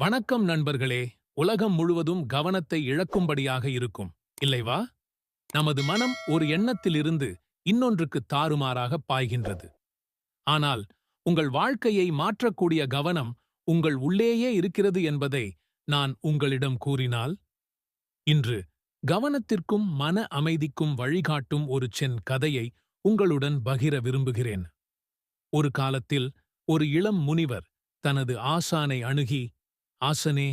வணக்கம் நண்பர்களே. உலகம் முழுவதும் கவனத்தை இழக்கும்படியாக இருக்கும். இல்லைவா? நமது மனம் ஒரு எண்ணத்திலிருந்து இன்னொன்றுக்கு தாறுமாறாக பாய்கின்றது. ஆனால் உங்கள் வாழ்க்கையை மாற்றக்கூடிய கவனம் உங்கள் உள்ளேயே இருக்கிறது என்பதை நான் உங்களிடம் கூறினால்? இன்று கவனத்திற்கும் மன அமைதிக்கும் வழிகாட்டும் ஒரு சென் கதையை உங்களுடன் பகிர விரும்புகிறேன். ஒரு காலத்தில் ஒரு இளம் முனிவர் தனது ஆசானை அணுகி ஆசனே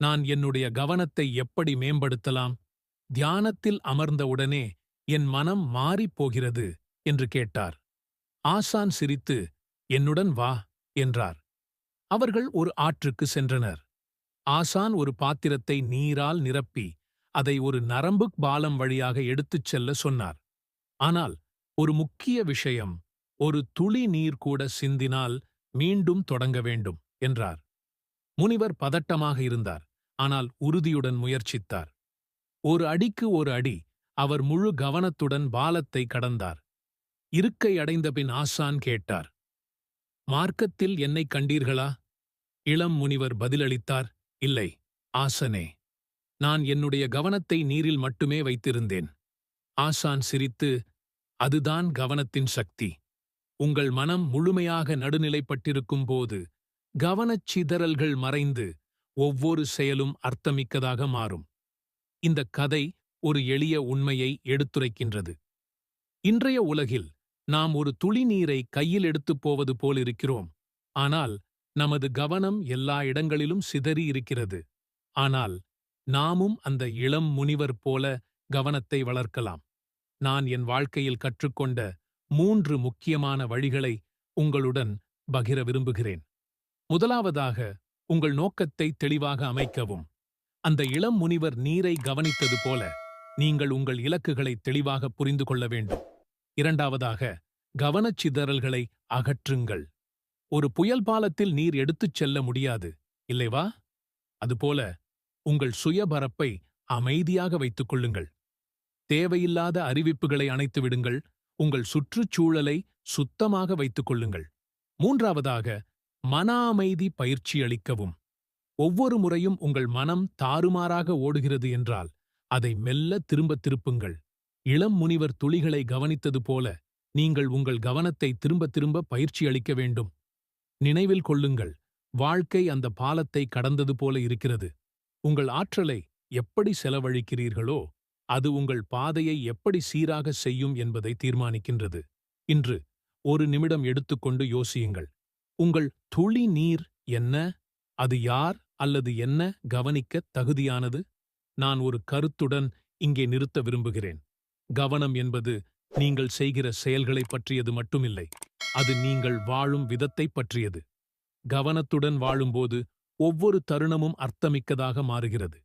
நான் என்னுடைய கவனத்தை எப்படி மேம்படுத்தலாம்? தியானத்தில் அமர்ந்தவுடனே என் மனம் மாறிப் போகிறது என்று கேட்டார். ஆசான் சிரித்து என்னுடன் வா என்றார். அவர்கள் ஒரு ஆற்றுக்கு சென்றனர். ஆசான் ஒரு பாத்திரத்தை நீரால் நிரப்பி அதை ஒரு நரம்புக் பாலம் வழியாக எடுத்துச் செல்ல சொன்னார். ஆனால் ஒரு முக்கிய விஷயம் ஒரு துளி நீர் கூட சிந்தினால் மீண்டும் தொடங்க வேண்டும் என்றார். முனிவர் பதட்டமாக இருந்தார். ஆனால் உறுதியுடன் முயற்சித்தார். ஒரு அடிக்கு ஒரு அடி அவர் முழு கவனத்துடன் பாலத்தை கடந்தார். இருக்கை அடைந்தபின் ஆசான் கேட்டார் மார்க்கத்தில் என்னை கண்டீர்களா? இளம் முனிவர் பதிலளித்தார் இல்லை ஆசனே நான் என்னுடைய கவனத்தை நீரில் மட்டுமே வைத்திருந்தேன். ஆசான் சிரித்து அதுதான் கவனத்தின் சக்தி. உங்கள் மனம் முழுமையாக நடுநிலைப்பட்டிருக்கும் போது கவனச் சிதறல்கள் மறைந்து ஒவ்வொரு செயலும் அர்த்தமிக்கதாக மாறும். இந்த கதை ஒரு எளிய உண்மையை எடுத்துரைக்கின்றது. இன்றைய உலகில் நாம் ஒரு துளி நீரை கையில் எடுத்துப் போவது போலிருக்கிறோம். ஆனால் நமது கவனம் எல்லா இடங்களிலும் சிதறி இருக்கிறது. ஆனால் நாமும் அந்த இளம் முனிவர் போல கவனத்தை வளர்க்கலாம். நான் என் வாழ்க்கையில் கற்றுக்கொண்ட மூன்று முக்கியமான வழிகளை உங்களுடன் பகிர விரும்புகிறேன். முதலாவதாக உங்கள் நோக்கத்தை தெளிவாக அமைக்கவும். அந்த இளம் முனிவர் நீரை கவனித்தது போல நீங்கள் உங்கள் இலக்குகளை தெளிவாக புரிந்து கொள்ள வேண்டும். இரண்டாவதாக கவனச்சிதறல்களை அகற்றுங்கள். ஒரு புயல் பாலத்தில் நீர் எடுத்துச் செல்ல முடியாது இல்லைவா? அதுபோல உங்கள் சுயபரப்பை அமைதியாக வைத்துக் கொள்ளுங்கள். தேவையில்லாத அறிவிப்புகளை அணைத்து விடுங்கள் உங்கள் சுற்றுச்சூழலை சுத்தமாக வைத்துக் கொள்ளுங்கள். மூன்றாவதாக மன அமைதி பயிற்சி அளிக்கவும். ஒவ்வொரு முறையும் உங்கள் மனம் தாறுமாறாக ஓடுகிறது என்றால் அதை மெல்ல திரும்பத் திருப்புங்கள். இளம் முனிவர் துளிகளை கவனித்தது போல நீங்கள் உங்கள் கவனத்தை திரும்ப திரும்ப பயிற்சி அளிக்க வேண்டும். நினைவில் கொள்ளுங்கள் வாழ்க்கை அந்த பாலத்தை கடந்தது போல இருக்கிறது. உங்கள் ஆற்றலை எப்படி செலவழிக்கிறீர்களோ அது உங்கள் பாதையை எப்படி சீராக செய்யும் என்பதை தீர்மானிக்கின்றது. இன்று ஒரு நிமிடம் எடுத்துக்கொண்டு யோசியுங்கள். உங்கள் துளி நீர் என்ன? அது யார் அல்லது என்ன கவனிக்க தகுதியானது? நான் ஒரு கருத்துடன் இங்கே நிறுத்த விரும்புகிறேன். கவனம் என்பது நீங்கள் செய்கிற செயல்களைப் பற்றியது மட்டுமில்லை அது நீங்கள் வாழும் விதத்தைப் பற்றியது. கவனத்துடன் வாழும்போது ஒவ்வொரு தருணமும் அர்த்தமிக்கதாக மாறுகிறது.